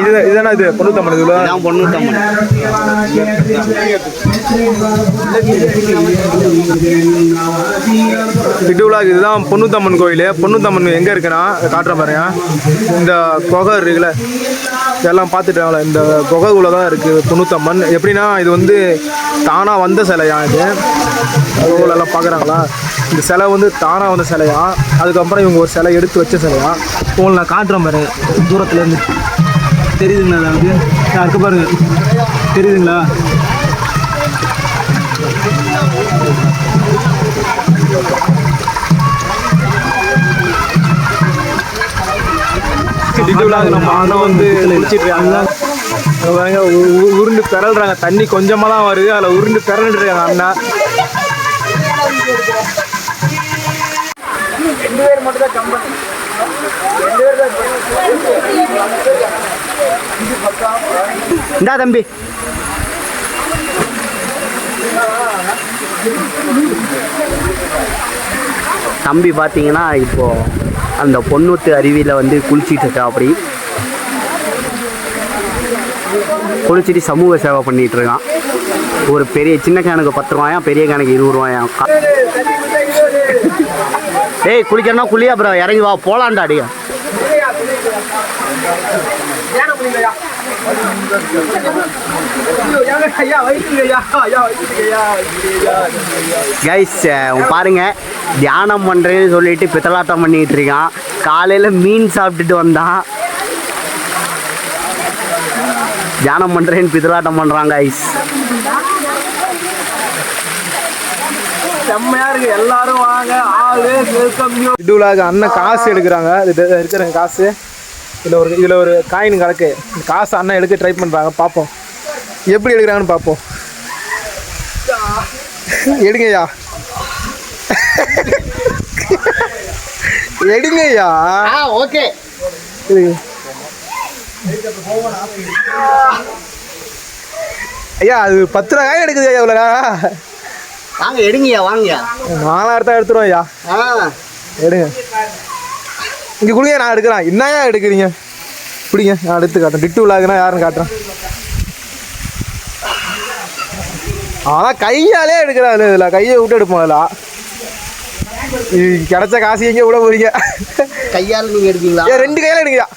இது இதுதானே இது? பொண்ணூத்தம்பது இதுல இதான் பொண்ணூத்தம்பது. இதுதான் பொண்ணூத்தம்மன் கோயில். பொண்ணூத்தம்மன் எங்கே இருக்குன்னா காட்டுறேன் பாருங்க. இந்த குகை இருக்குல்ல இதெல்லாம் பார்த்துட்டாங்களே இந்த குகைக்குள்ளே தான் இருக்குது பொண்ணூத்தம்மன். எப்படின்னா இது வந்து தானாக வந்த சிலையா இது? குகைக்குள்ள எல்லாம் பார்க்குறாங்களா? இந்த சிலை வந்து தானாக வந்த சிலையா? அதுக்கப்புறம் இவங்க ஒரு சிலை எடுத்து வச்ச சிலையா? உங்களை நான் காட்டுறேன் பாருங்க தூரத்துலேருந்து தெரியுதுங்களா அதாவது நான் இருக்கு பாருங்க தெரியுதுங்களா? நம்ம அண்ணன் வந்து குளிச்சிட்டு இருக்காங்க அங்க பாருங்க உ- உ- உருண்டு பிறல்றாங்க. தண்ணி தான் அதில் உருண்டு பிறல்ட்டு இருக்காங்க அண்ணா இந்தா தம்பி. தம்பி பார்த்தீங்கன்னா இப்போ அந்த பொண்ணூத்து அருவியில் வந்து குளிச்சிட்டு இருக்கா அப்படி. குளிச்சுட்டு சமூக சேவை பண்ணிட்டு இருக்கான் ஒரு பெரிய சின்ன கேனுக்கு பத்து ரூபாயா பெரிய கேனுக்கு இருபது ரூபாயா? டேய் குளிக்கணும்னா குளிக்கிறனா குளியா அப்புறம் இறங்கி வா. போலான்டா அடியா. Eh, கைஸ் பாருங்க. தியானம் பண்ணுறேன்னு சொல்லிட்டு பித்தலாட்டம் பண்ணிட்டு இருக்கான். காலையில் மீன் சாப்பிட்டுட்டு வந்தான். தியானம் பண்ணுறேன்னு பித்தலாட்டம் பண்ணுறாங்க கைஸ் செம்மையா இருக்கு. எல்லாரும் வாங்க. ஆளு வெல்கம் இதுலாக அண்ணன் காசு எடுக்கிறாங்க. இது இருக்கிற காசு. இதில் ஒரு இதில் ஒரு காயின் இந்த காசு அண்ணன் எடுக்க ட்ரை பண்ணுறாங்க பார்ப்போம் எப்படி எடுக்கிறாங்கன்னு பார்ப்போம் எடுங்கய்யா. எடுங்கய்யா. ஆ ஓகே. ஐயா அது பத்து ரூபா காயின் எடுக்குது ஐயா இவ்வளோ வாங்க எடுங்கய்யா வாங்கய்யா. நாலாயிரத்தான் எடுத்துருவோம் ஐயா ஆ. எடுங்க. இங்கே கொடுங்க நான் எடுக்கிறேன். என்னையா எடுக்கிறீங்க? பிடிங்க நான் எடுத்து காட்டுறேன். டிட்டு விழாக்குனா யாருன்னு காட்டுறேன். ஆனால் கையாலே எடுக்கிறாள் இதில். கையை விட்டு எடுப்போம் அதில். கிடைச்ச காசு எங்கே விட போறீங்க? கையால் நீங்கள் எடுப்பீங்களா? ரெண்டு கையில எடுங்கய்யா.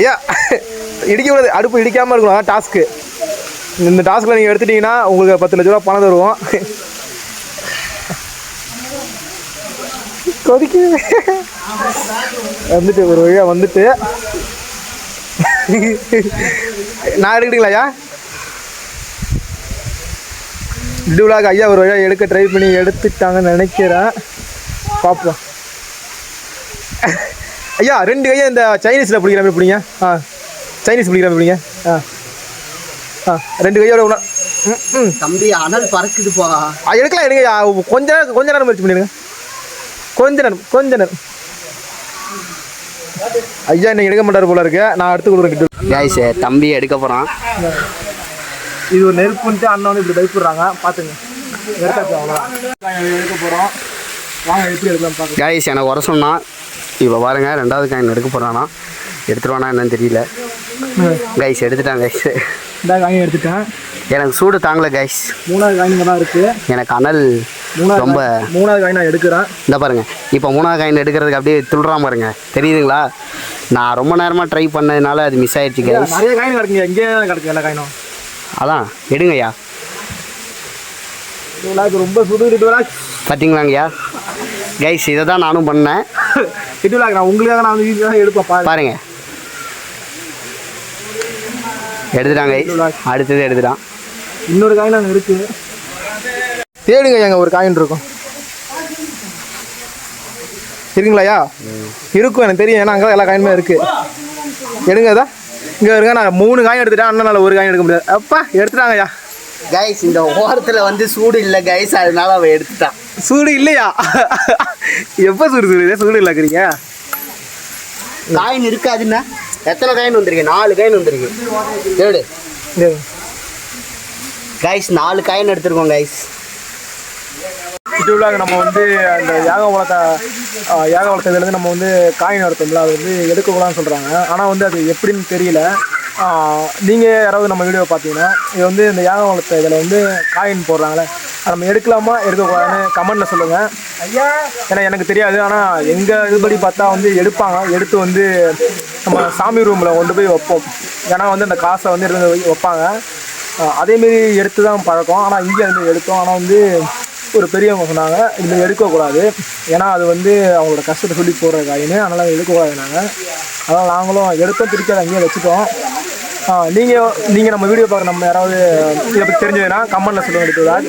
ஐயா இடிக்க கூடாது. அடுப்பு இடிக்காமல் இருக்கணும் டாஸ்க்கு இந்த டாஸ்கில் நீங்கள் எடுத்துட்டீங்கன்னா உங்களுக்கு பத்து லட்ச ரூபா பணம் தருவோம். கொதிக்கு வந்துட்டு ஒரு வழியாக வந்துட்டு. நான் எடுக்கட்டுங்களா ஐயா? விழாக்கு ஐயா ஒரு வழியாக எடுக்க ட்ரை பண்ணி எடுத்துட்டாங்கன்னு நினைக்கிறேன். பார்ப்போம் ஐயா ரெண்டு கையை இந்த சைனீஸில் பிடிக்கிற மாதிரி பிடிங்க. ஆ. சைனீஸ் பிடிக்கிற மாதிரி பிடிங்க. ஆ. ரெண்டு கையோட ம் தம்பி அனல் பறக்குதுப்பா ஆ, எடுக்கலாம் எடுங்க. கொஞ்ச நேரம் கொஞ்ச நேரம் முயற்சி பண்ணிடுங்க. கொஞ்ச நேரம் கொஞ்ச நேரம். ஐயா இன்னைக்கு எடுக்க மாட்டார் போல இருக்கு. நான் எடுத்து கொடுக்குறேன் கைஸ் தம்பி எடுக்க போகிறான் இது ஒரு நெருப்புன்ட்டு அண்ணன் வந்து இப்படி பயப்படுறாங்க. பார்த்துங்க எடுக்க போகிறோம் வாங்க எப்படி எடுக்கலாம் பார்க்க கைஸ் எனக்கு வர சொன்னான் இப்போ பாருங்க ரெண்டாவது காயின் எடுக்க போகிறானா எடுத்துருவானா என்னன்னு தெரியல. கைஸ் எடுத்துட்டான் கைஸ் இந்த காயின் எடுத்துட்டேன். எனக்கு சூடு தாங்கல கைஸ் மூணாவது காயின் தான் இருக்குது எனக்கு அனல் ரொம்ப மூணாவது காயின் நான் எடுக்கிறேன். இந்த பாருங்க. இப்போ மூணாவது காயின் எடுக்கிறதுக்கு அப்படியே துள்ளுறான் பாருங்க. தெரியுதுங்களா? நான் ரொம்ப நேரமாக ட்ரை பண்ணதுனால அது மிஸ் ஆயிடுச்சு கைஸ் நிறைய காயின் கிடக்குங்க. எங்கேயே தான் கிடக்கு எல்லா காயினும். அதான் எடுங்கய்யா. ரொம்ப சுடு பார்த்தீங்களாங்கய்யா கைஸ் இதை தான் நானும் பண்ணேன். நான் உங்களுக்காக நான் வந்து எடுப்பேன் பாருங்க. கைஸ் அடுத்தது எடுத்துட்டான். இன்னொரு காயின் அங்கே இருக்கு. தேடுங்க எங்க ஒரு காயின் இருக்கும். இருக்குங்களாயா இருக்கும் எனக்கு தெரியும். ஏன்னா அங்கே எல்லா காயினுமே இருக்கு. எடுங்க அதா இங்கே இருங்க நான் மூணு காயின் எடுத்துட்டேன். அண்ணனால ஒரு காயின் எடுக்க முடியாது. அப்பா எடுத்துட்டாங்கய்யா கைஸ் இந்த ஓரத்தில் வந்து சூடு இல்லை கைஸ் அதனால அவன் எடுத்துட்டான். சூடு இல்லையா? எப்போ சூடு சூடு? சூடு இல்லைக்கிறீங்க காயின் இருக்காதுன்னா? எத்தனை காயின் வந்திருக்கு? நாலு காயின் வந்திருக்கு. ஏடு கைஸ் நாலு காயின் எடுத்திருக்கோம் கைஸ் யூடியூப்ல நம்ம வந்து அந்த யாக வளர்த்த ஆஹ் யாக வளர்த்ததுலேருந்து நம்ம வந்து காயின் நடத்தோம்ல அது வந்து எடுக்கக்கூடாதுன்னு சொல்கிறாங்க ஆனால் வந்து அது எப்படின்னு தெரியல. நீங்கள் யாராவது நம்ம வீடியோ பார்த்தீங்கன்னா இது வந்து இந்த யாக வளர்த்த இதில் வந்து காயின் போடுறாங்களே நம்ம எடுக்கலாமா? எடுக்கக்கூடாதுன்னு கமெண்ட்டில் சொல்லுங்கள் ஐயா. ஏன்னா எனக்கு தெரியாது. ஆனால் எங்கள் இதுபடி பார்த்தா வந்து எடுப்பாங்க. எடுத்து வந்து நம்ம சாமி ரூமில் கொண்டு போய் வைப்போம். ஏன்னா வந்து அந்த காசை வந்து எடுத்து வைப்பாங்க. அதேமாரி எடுத்து தான் பழக்கம். ஆனால் இங்கே வந்து எடுத்தோம். ஆனால் வந்து ஒரு பெரியவங்க சொன்னாங்க இதில் எடுக்கக்கூடாது. ஏன்னா அது வந்து அவங்களோட கஷ்டத்தை சொல்லி போடுற காயின்னு. அதனால் எடுக்கக்கூடாது நாங்கள் அதனால் நாங்களும் எடுத்தோம் திருப்பி அதை அங்கேயே வச்சுட்டோம். நீங்கள் நீங்கள் நம்ம வீடியோ பார்க்குற நம்ம யாராவது இதை பற்றி தெரிஞ்சதுன்னா கமெண்ட்டில் சொல்லுங்க எடுத்துக்கலாம்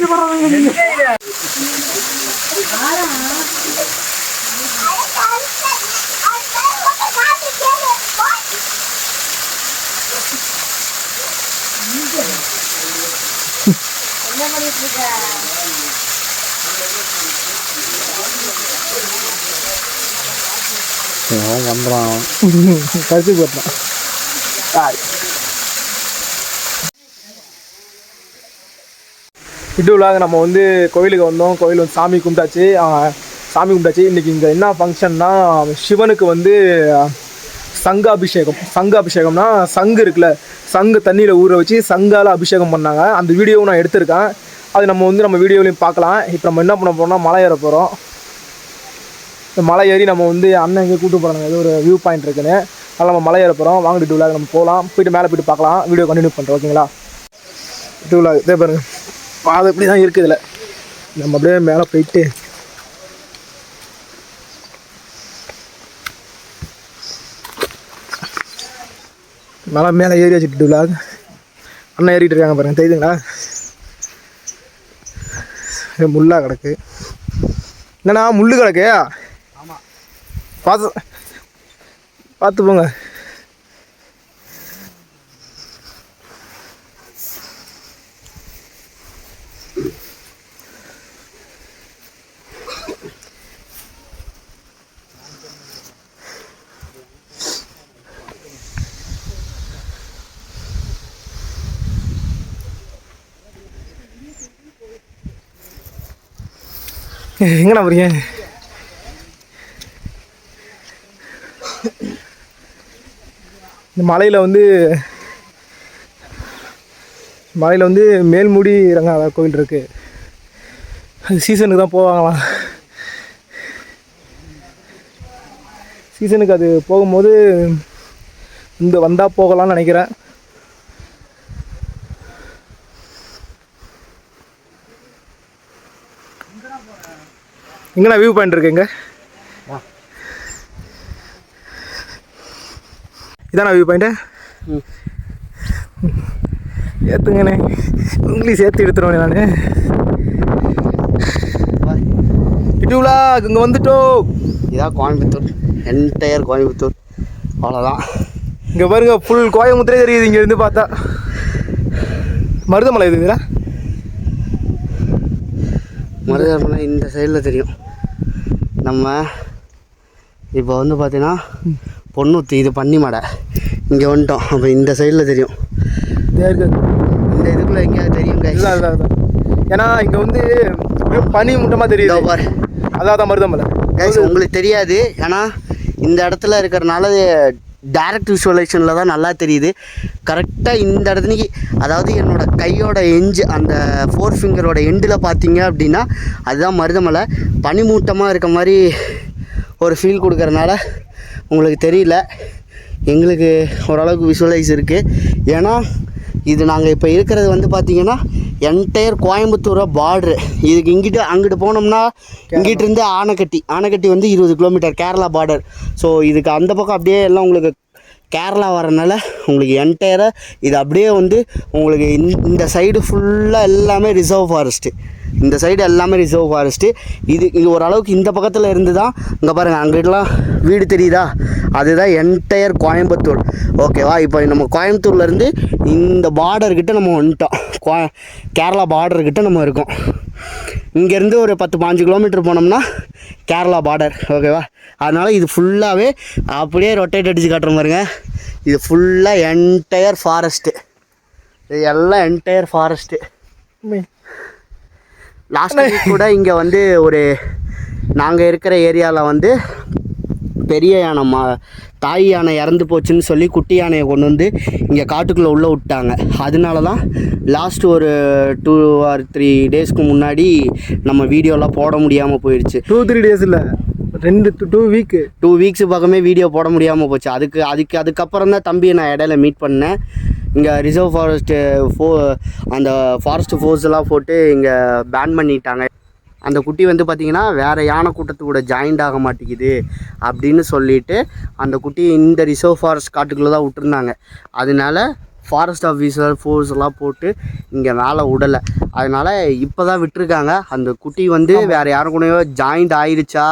வந்துடும் கருத்து விட்டு விழாங்க நம்ம வந்து கோயிலுக்கு வந்தோம். கோயில் வந்து சாமி கும்பிட்டாச்சு. சாமி கும்பிட்டாச்சு. இன்றைக்கி இங்கே என்ன ஃபங்க்ஷன்னா சிவனுக்கு வந்து சங்க அபிஷேகம். சங்க அபிஷேகம்னா சங்கு இருக்குல்ல. சங்கு தண்ணியில் ஊற வச்சு சங்கால் அபிஷேகம் பண்ணாங்க. அந்த வீடியோவும் நான் எடுத்திருக்கேன். அது நம்ம வந்து நம்ம வீடியோலையும் பார்க்கலாம். இப்போ நம்ம என்ன பண்ண போகிறோம்னா மலை ஏற போகிறோம் இந்த மலை ஏறி நம்ம வந்து அண்ணன் எங்கே கூட்டு போகிறாங்க ஏதோ ஒரு வியூ பாயிண்ட் இருக்குன்னு. அதனால் நம்ம மலை ஏற போகிறோம் வாங்க டூ நம்ம போகலாம் போயிட்டு மேலே போயிட்டு பார்க்கலாம். வீடியோ கண்டினியூ பண்ணுறோம் ஓகேங்களா? டூ இதே பாருங்கள் பாதை இப்படி தான் இருக்குது இதில். நம்ம அப்படியே மேலே போயிட்டு. மலை மேலே ஏறி வச்சுட்டு டூ அண்ணன் ஏறிட்டு இருக்காங்க பாருங்க தெரியுதுங்களா? முள்ளா கிடக்கு. என்னண்ணா முள்ளு கிடக்கு? பார்த்து பார்த்து போங்க. எங்கண்ணா போறீங்க? இந்த மலையில் வந்து மலையில் வந்து மேல்மூடி ரங்கா கோவில் இருக்குது அது சீசனுக்கு தான் போவாங்களாம். சீசனுக்கு அது போகும்போது இந்த வந்தால் போகலாம்னு நினைக்கிறேன். எங்கண்ணா வியூ பாயிண்ட் இருக்குங்க இதாண்ணா வியூ பாயிண்ட்டு ஏற்றுங்கண்ணே உங்களையும் சேர்த்து எடுத்துருவேன் நான். இட்டுலா இங்கே வந்துட்டோம் இதான் கோயம்புத்தூர். என்டையர் கோயம்புத்தூர். அவ்வளோதான் இங்கே பாருங்க ஃபுல் கோயம்புத்தூரே தெரியுது இங்கேருந்து பார்த்தா. மருதமலை இதுங்களா மருதமலை இந்த சைடில் தெரியும். நம்ம இப்போ வந்து பார்த்தீங்கன்னா பொண்ணூத்தி இது பன்னிமடை இங்கே வந்துட்டோம். அப்போ இந்த சைடில் தெரியும். இந்த இதுக்குள்ளே எங்கேயாவது தெரியும் இதுதான் ஏன்னா இங்கே வந்து பனி மூட்டமாக இதோ தெரியுது பாரு. அதான் அதான் மருதமலை. உங்களுக்கு தெரியாது. ஏன்னா இந்த இடத்துல இருக்கிறனால டைரக்ட் விஷுவலைசேஷனில் தான் நல்லா தெரியுது. கரெக்டாக இந்த இடத்துக்கு அதாவது என்னோட கையோட எஞ்சு அந்த ஃபோர் ஃபிங்கரோட எண்டில் பார்த்தீங்க அப்படின்னா அதுதான் மருதமலை. பனிமூட்டமாக இருக்க மாதிரி ஒரு ஃபீல் கொடுக்குறனால உங்களுக்கு தெரியல. எங்களுக்கு ஓரளவுக்கு விஷுவலைஸ் இருக்குது ஏன்னா இது நாங்கள் இப்போ இருக்கிறது வந்து பார்த்தீங்கன்னா என்டையர் கோயம்புத்தூரை பார்ட்ரு இதுக்கு இங்கிட்டு அங்கிட்டு போனோம்னா இங்கிட்டு இருந்து ஆனைக்கட்டி. ஆனைக்கட்டி வந்து இருபது கிலோமீட்டர் கேரளா பார்டர் ஸோ இதுக்கு அந்த பக்கம் அப்படியே எல்லாம் உங்களுக்கு கேரளா வரனால உங்களுக்கு என்டையராக இது அப்படியே வந்து உங்களுக்கு இந்த- இந்த சைடு ஃபுல்லாக எல்லாமே ரிசர்வ் ஃபாரஸ்ட்டு இந்த சைடு எல்லாமே ரிசர்வ் ஃபாரஸ்ட்டு இது இது ஓரளவுக்கு இந்த பக்கத்தில் இருந்து தான் இங்கே பாருங்கள் அங்கிட்டலாம் வீடு தெரியுதா? அதுதான் என்டையர் கோயம்புத்தூர். ஓகேவா இப்போ நம்ம கோயம்புத்தூர்லேருந்து இந்த பார்டர்கிட்ட நம்ம வந்துட்டோம். கோ கேரளா பார்டர்கிட்ட நம்ம இருக்கோம். இங்கேருந்து ஒரு பத்து பாஞ்சு கிலோமீட்டர் போனோம்னா கேரளா பார்டர் ஓகேவா அதனால் இது ஃபுல்லாகவே அப்படியே ரொட்டேட் அடித்து காட்டுற பாருங்க. இது ஃபுல்லாக என்டையர் ஃபாரஸ்ட்டு இது எல்லாம் என்டையர் ஃபாரஸ்ட்டு லாஸ்ட் கூட இங்கே வந்து ஒரு நாங்கள் இருக்கிற ஏரியாவில் வந்து பெரிய யானை மா தாய் யானை இறந்து போச்சுன்னு சொல்லி குட்டி யானையை கொண்டு வந்து இங்கே காட்டுக்குள்ளே உள்ளே விட்டாங்க. அதனால தான் லாஸ்ட் ஒரு டூ ஆர் த்ரீ டேஸ்க்கு முன்னாடி நம்ம வீடியோலாம் போட முடியாமல் போயிடுச்சு டூ த்ரீ டேஸ் இல்லை. ரெண்டு டூ வீக்கு டூ வீக்ஸ் பக்கமே வீடியோ போட முடியாமல் போச்சு. அதுக்கு அதுக்கு அதுக்கப்புறம் தான் தம்பியை நான் இடையில மீட் பண்ணேன். இங்கே ரிசர்வ் ஃபாரஸ்ட்டு ஃபோ அந்த ஃபாரஸ்ட் ஃபோர்ஸ் எல்லாம் போட்டு இங்கே பேன் பண்ணிட்டாங்க. அந்த குட்டி வந்து பார்த்திங்கன்னா வேறு யானை கூட்டத்து கூட ஜாயிண்ட் ஆக மாட்டேங்குது அப்படின்னு சொல்லிட்டு அந்த குட்டி இந்த ரிசர்வ் ஃபாரஸ்ட் காட்டுக்குள்ளே தான் விட்டுருந்தாங்க. அதனால ஃபாரஸ்ட் ஆஃபீஸர் ஃபோர்ஸ் எல்லாம் போட்டு இங்கே மேலே விடலை அதனால இப்போ தான் விட்டுருக்காங்க. அந்த குட்டி வந்து வேறு யாரும் கூடயோ ஜாயிண்ட் ஆயிருச்சா?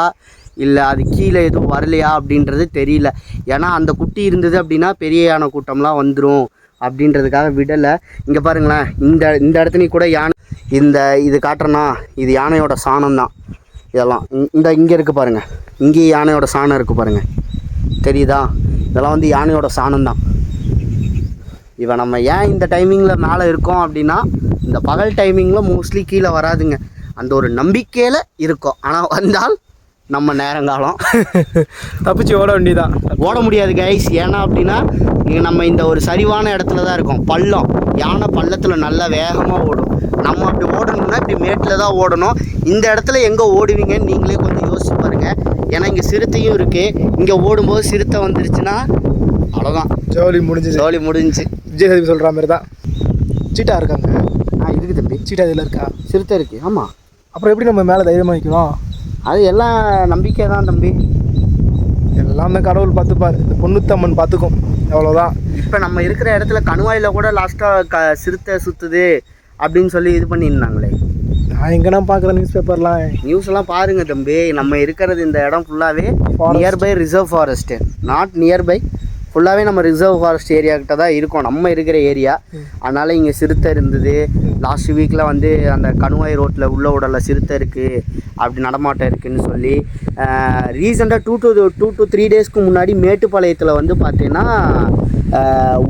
இல்லை அது கீழே எதுவும் வரலையா அப்படின்றது தெரியல. ஏன்னா அந்த குட்டி இருந்தது அப்படின்னா பெரிய யானை கூட்டம்லாம் வந்துடும் அப்படின்றதுக்காக விடலை. இங்கே பாருங்களேன் இந்த இந்த இடத்துலையும் கூட யானை இந்த இது காட்டுறேன்னா இது யானையோட சாணம் தான் இதெல்லாம் இந்த இங்கே இருக்குது பாருங்கள் இங்கேயும் யானையோட சாணம் இருக்குது பாருங்கள் தெரியுதா? இதெல்லாம் வந்து யானையோட சாணம் தான் இவன் நம்ம ஏன் இந்த டைமிங்கில் மேலே இருக்கோம் அப்படின்னா இந்த பகல் டைமிங்கில் மோஸ்ட்லி கீழே வராதுங்க. அந்த ஒரு நம்பிக்கையில் இருக்கும். ஆனால் வந்தால் நம்ம நேரங்காலம். தப்பிச்சு ஓட வேண்டியதான் ஓட முடியாது கைஸ் ஏன்னா அப்படின்னா இங்க நம்ம இந்த ஒரு சரிவான இடத்துல தான் இருக்கோம். பள்ளம். யானை பள்ளத்தில் நல்லா வேகமாக ஓடும். நம்ம அப்படி ஓடணும்னா இப்படி மேட்டில் தான் ஓடணும். இந்த இடத்துல எங்கே ஓடுவீங்கன்னு நீங்களே கொஞ்சம் யோசிச்சு பாருங்கள் ஏன்னா இங்கே சிறுத்தையும் இருக்குது இங்கே ஓடும்போது சிறுத்தை வந்துருச்சுன்னா அவ்வளோதான் ஜோலி முடிஞ்சுச்சு ஜோலி முடிஞ்சுச்சு விஜய் சேதுபதி சொல்கிற மாதிரி தான் சீட்டா இருக்காங்க. ஆ இருக்குது தம்பி. சீட்டா இதில் இருக்கா? சிறுத்தை இருக்குது ஆமாம் அப்புறம் எப்படி நம்ம மேலே தைரியமாக வைக்கணும் அது எல்லாம் நம்பிக்கை தான் தம்பி. எல்லாம் கடவுள் பார்த்துப்பார். இந்த பொண்ணுத்தம்மன் பார்த்துக்கும். அவ்வளோதான் இப்போ நம்ம இருக்கிற இடத்துல கணுவாயில் கூட லாஸ்ட்டாக க சிறுத்தை சுற்றுது அப்படின்னு சொல்லி இது பண்ணியிருந்தாங்களே. நான் எங்கன்னா பார்க்குற நியூஸ் பேப்பர்லாம் நியூஸ் எல்லாம் பாருங்க தம்பி. நம்ம இருக்கிறது இந்த இடம் ஃபுல்லாகவே. Nearby reserve forest not nearby ஃபுல்லாகவே நம்ம ரிசர்வ் ஃபாரஸ்ட் ஏரியா கிட்ட தான் இருக்கோம். நம்ம இருக்கிற ஏரியா அதனால இங்கே சிறுத்தை இருந்தது. லாஸ்ட் வீக்கில் வந்து அந்த கணுவாய் ரோட்டில் உள்ள உடல சிறுத்தை இருக்குது அப்படி நடமாட்டம் இருக்குன்னு சொல்லி ரீசெண்டாக two to two to three டேஸ்க்கு முன்னாடி மேட்டுப்பாளையத்தில் வந்து பார்த்தீங்கன்னா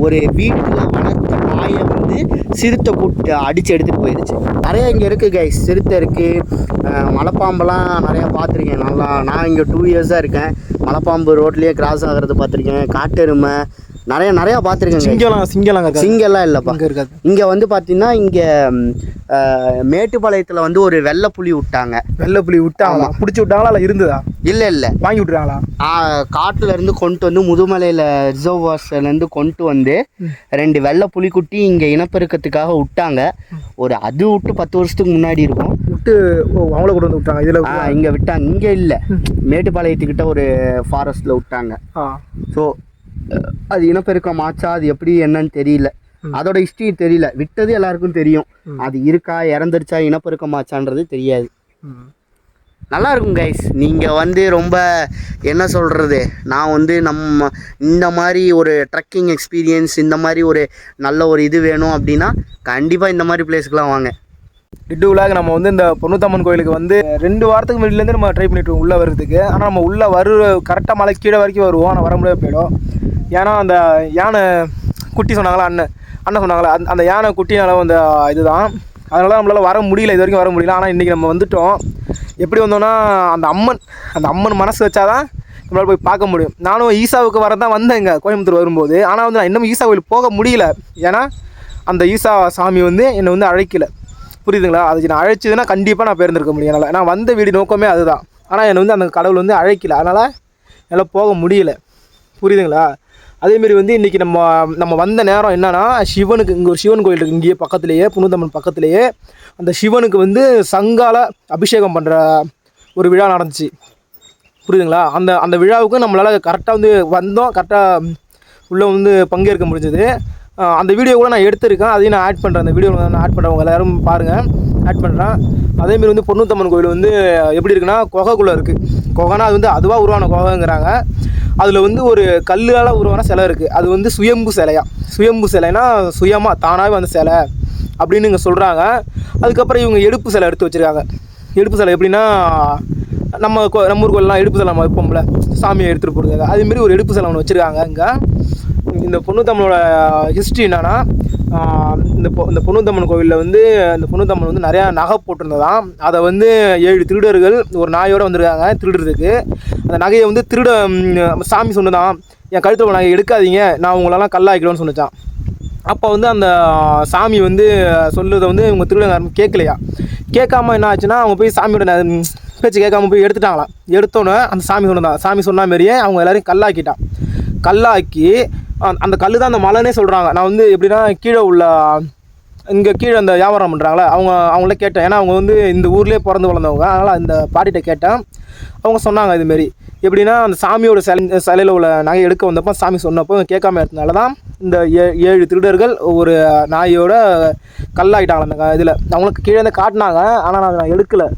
ஒரு வீட்டில் வளர்த்த நாயை வந்து சிறுத்தை கூட்டு அடித்து எடுத்துகிட்டு போயிடுச்சு நிறைய இங்கே இருக்குது கைஸ் சிறுத்தை இருக்குது மலைப்பாம்பெல்லாம் நிறையா பார்த்துருக்கேன். நல்லா நான் இங்கே டூ இயர்ஸாக இருக்கேன். மலைப்பாம்பு ரோட்லேயே கிராஸ் ஆகிறது பார்த்துருக்கேன். காட்டெருமை நிறைய நிறையா பார்த்துருக்கேன் சிங்கம்லாம் இருக்காது. சிங்கெல்லாம் இல்லைப்பா. இருக்காது. இங்கே வந்து பார்த்தீங்கன்னா இங்கே மேட்டுப்பாளையத்தில் வந்து ஒரு வெள்ளை புலி விட்டாங்க. வெள்ளை புலி விட்டாங்களா? பிடிச்சி விட்டாங்களா இல்லை இருந்ததா? இல்லை இல்லை. வாங்கி விட்டுறாங்களா காட்டுல இருந்து கொண்டு வந்து முதுமலையில் ரிசர்வாஸ்லேருந்து கொண்டு வந்து ரெண்டு வெள்ளை புலிக்குட்டி இங்கே இனப்பெருக்கத்துக்காக விட்டாங்க. ஒரு அது விட்டு பத்து வருஷத்துக்கு முன்னாடி இருக்கும். விட்டு ஓ அவங்கள கொண்டு வந்து விட்டாங்க. இதில் இங்க விட்டாங்க. இங்க இல்ல. மேட்டுப்பாளையத்துக்கிட்ட ஒரு ஃபாரஸ்ட்ல விட்டாங்க. ஸோ அது இனப்பெருக்கம் ஆச்சா? அது எப்படி என்னன்னு தெரியல. அதோட ஹிஸ்ட்ரி தெரியல. விட்டது எல்லாருக்கும் தெரியும். அது இருக்கா இறந்துருச்சா இனப்பெருக்கம் ஆச்சான்றது தெரியாது. நல்லா இருக்கும் கைஸ் நீங்கள் வந்து ரொம்ப என்ன சொல்கிறது நான் வந்து நம்ம இந்த மாதிரி ஒரு ட்ரக்கிங் எக்ஸ்பீரியன்ஸ் இந்த மாதிரி ஒரு நல்ல ஒரு இது வேணும் அப்படின்னா கண்டிப்பாக இந்த மாதிரி பிளேஸ்க்குலாம் வாங்க. டிட்டு விழாக்கு நம்ம வந்து இந்த பொண்ணுத்தம்மன் கோயிலுக்கு வந்து ரெண்டு வாரத்துக்கு முன்னாடிலேருந்து நம்ம ட்ரை பண்ணிட்டு உள்ளே வர்றதுக்கு. ஆனால் நம்ம உள்ளே வரு கரெக்டாக மலை கீழே வரைக்கும் வருவோம். ஆனால் வர முடியாது போயிடும். ஏன்னா அந்த யானை குட்டி சொன்னாங்களா? அண்ணன். அண்ணன் சொன்னாங்களா? அந்த அந்த யானை குட்டினால அந்த இதுதான். அதனால நம்மளால் வர முடியல. இது வரைக்கும் வர முடியல. ஆனால் இன்றைக்கி நம்ம வந்துட்டோம். எப்படி வந்தோம்னா அந்த அம்மன் அந்த அம்மன் மனசு வச்சாதான் நம்மளால் போய் பார்க்க முடியும். நானும் ஈசாவுக்கு வர தான் வந்தேன் இங்கே கோயம்புத்தூர் வரும்போது. ஆனால் வந்து நான் இன்னும் ஈசா கோயிலுக்கு போக முடியல. ஏன்னா அந்த ஈசா சாமி வந்து என்னை வந்து அழைக்கலை. புரியுதுங்களா? அதுக்கு நான் அழைச்சதுன்னா கண்டிப்பாக நான் பேர்ந்திருக்க முடியும். என்னால் நான் வந்த வீடு நோக்கமே அதுதான். ஆனால் என்னை வந்து அந்த கடவுள் வந்து அழைக்கல. அதனால் என்னால் போக முடியல. புரியுதுங்களா? அதேமாரி வந்து இன்றைக்கி நம்ம நம்ம வந்த நேரம் என்னன்னா சிவனுக்கு இங்கே ஒரு சிவன் கோயில் இருக்குது இங்கேயே பக்கத்துலேயே புனுதம்மன் பக்கத்துலேயே. அந்த சிவனுக்கு வந்து சங்கால அபிஷேகம் பண்ணுற ஒரு விழா நடந்துச்சு. புரியுதுங்களா? அந்த அந்த விழாவுக்கு நம்மளால் கரெக்டாக வந்து வந்தோம். கரெக்டாக உள்ளே வந்து பங்கேற்க முடிஞ்சது. அந்த வீடியோ கூட நான் எடுத்திருக்கேன். அதையும் நான் ஆட் பண்ணுறேன் அந்த வீடியோ நான் ஆட் பண்ணுறவங்க எல்லாரும் பாருங்கள் ஆட் பண்ணுறேன் அதேமாரி வந்து பொன்னூத்தம்மன் கோயில் வந்து எப்படி இருக்குன்னா குகைக்குள்ளே இருக்குது குகைனா அது வந்து அதுவாக உருவான குகைங்கிறாங்க. அதில் வந்து ஒரு கல்லால் உருவான சிலை இருக்குது அது வந்து சுயம்பு சிலையா? சுயம்பு சிலைனா சுயமாக தானாகவே வந்த சிலை அப்படின்னு இங்கே சொல்கிறாங்க அதுக்கப்புறம் இவங்க எடுப்பு சிலை எடுத்து வச்சுருக்காங்க. எடுப்பு சிலை எப்படின்னா நம்ம கோ- நம்ம ஊர் கோயிலெலாம் எடுப்பு சிலை நம்ம வைப்போம்ல. சாமியை எடுத்துகிட்டு போகிறது அதேமாரி ஒரு எடுப்பு சிலை ஒன்று வச்சுருக்காங்க இங்கே இந்த பொண்ணுத்தம்மனோட ஹிஸ்ட்ரி என்னன்னா இந்த பொ இந்த பொண்ணுத்தம்மன் கோவிலில் வந்து இந்த பொண்ணுத்தம்மன் வந்து நிறையா நகை போட்டிருந்ததாம். அதை வந்து ஏழு திருடர்கள் ஒரு நாயோடு வந்திருக்காங்க திருடுறதுக்கு. அந்த நகையை வந்து திருட சாமி சொன்னதான் என் கழுத்தில் நகை எடுக்காதீங்க நான் உங்களெல்லாம் கல்லாக்கிடுவேன்னு சொன்னிச்சான் அப்போ வந்து அந்த சாமி வந்து சொல்லுறதை வந்து இவங்க திருடங்க யாரும் கேட்கலையா கேட்காம என்ன ஆச்சுன்னா அவங்க போய் சாமியோட ந- பேச்சு கேட்காம போய் எடுத்துட்டாங்களாம். எடுத்தோன்னே அந்த சாமி சொன்னதான் சாமி சொன்ன மாதிரியே அவங்க எல்லாரையும் கல்லாக்கிட்டான். கல்லாக்கி அந்த- அந்த கல் தான் அந்த மலைனே சொல்கிறாங்க நான் வந்து எப்படின்னா கீழே உள்ள இங்கே கீழே அந்த வியாபாரம் பண்ணுறாங்களே அவங்க அவங்கள கேட்டேன். ஏன்னா அவங்க வந்து இந்த ஊர்லேயே பிறந்து வளர்ந்தவங்க. அதனால் இந்த பாட்டிகிட்ட கேட்டேன். அவங்க சொன்னாங்க இதுமாரி எப்படின்னா அந்த சாமியோட சிலை சிலையில் உள்ள நகை எடுக்க வந்தப்போ சாமி சொன்னப்போ கேட்காம இருந்தனால தான் இந்த ஏ ஏழு திருடர்கள் ஒரு நாயோட கல்லாயிட்டாங்க அந்த இதில். அவங்களுக்கு கீழே இருந்து காட்டினாங்க. ஆனால் நான் அதை எடுக்கலை.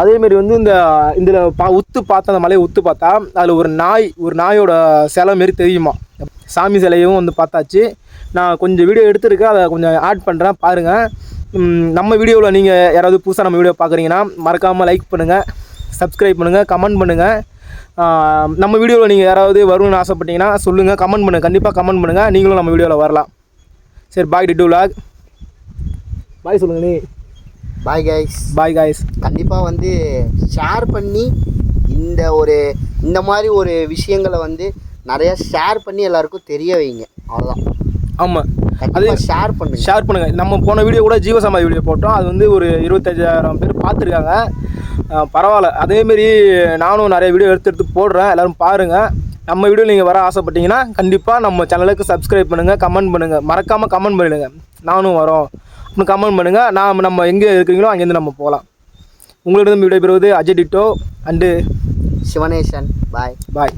அதேமாரி வந்து இந்த இதில் பா உத்து பார்த்தா அந்த மலையை உத்து பார்த்தா அதில் ஒரு நாய் ஒரு நாயோட சிலை மாரி தெரியுமா? சாமி சிலையும் வந்து பார்த்தாச்சு. நான் கொஞ்சம் வீடியோ எடுத்திருக்கேன். அதை கொஞ்சம் ஆட் பண்ணுறேன் பாருங்கள் நம்ம வீடியோவில் நீங்கள் யாராவது புதுசாக நம்ம வீடியோ பார்க்குறீங்கன்னா மறக்காமல் லைக் பண்ணுங்கள் சப்ஸ்கிரைப் பண்ணுங்கள் கமெண்ட் பண்ணுங்கள் நம்ம வீடியோவில் நீங்கள் யாராவது வரும்னு ஆசைப்பட்டீங்கன்னா சொல்லுங்கள் கமெண்ட் பண்ணுங்கள் கண்டிப்பாக கமெண்ட் பண்ணுங்கள் நீங்களும் நம்ம வீடியோவில் வரலாம். சரி பாய் டிட்டு விலாக் பாய் சொல்லுங்கள் நீ. பாய் கைஸ் பாய் காய்ஸ் கண்டிப்பாக வந்து ஷேர் பண்ணி இந்த ஒரு இந்த மாதிரி ஒரு விஷயங்களை வந்து நிறைய ஷேர் பண்ணி எல்லாருக்கும் தெரிய வைங்க. அவ்வளோதான் ஆமாம் கண்டிப்பாக ஷேர் பண்ணுங்க. ஷேர் பண்ணுங்கள் நம்ம போன வீடியோ கூட ஜீவசமாதி வீடியோ போட்டோம். அது வந்து ஒரு இருபத்தஞ்சாயிரம் பேர் பார்த்துருக்காங்க. பரவாயில்ல. அதேமாரி நானும் நிறைய வீடியோ எடுத்து எடுத்து போடுறேன். எல்லோரும் பாருங்கள் நம்ம வீடியோ நீங்கள் வர ஆசைப்பட்டீங்கன்னா கண்டிப்பாக நம்ம சேனலுக்கு சப்ஸ்கிரைப் பண்ணுங்கள் கமெண்ட் பண்ணுங்கள் மறக்காமல் கமெண்ட் பண்ணிடுங்க. நானும் வரோம். கமெண்ட் பண்ணுங்கள் நாம் நம்ம எங்கே இருக்கிறீங்களோ அங்கேருந்து நம்ம போகலாம். உங்களிடம் விடைபெறுவது Ajay Tito and Sivanesan. Bye bye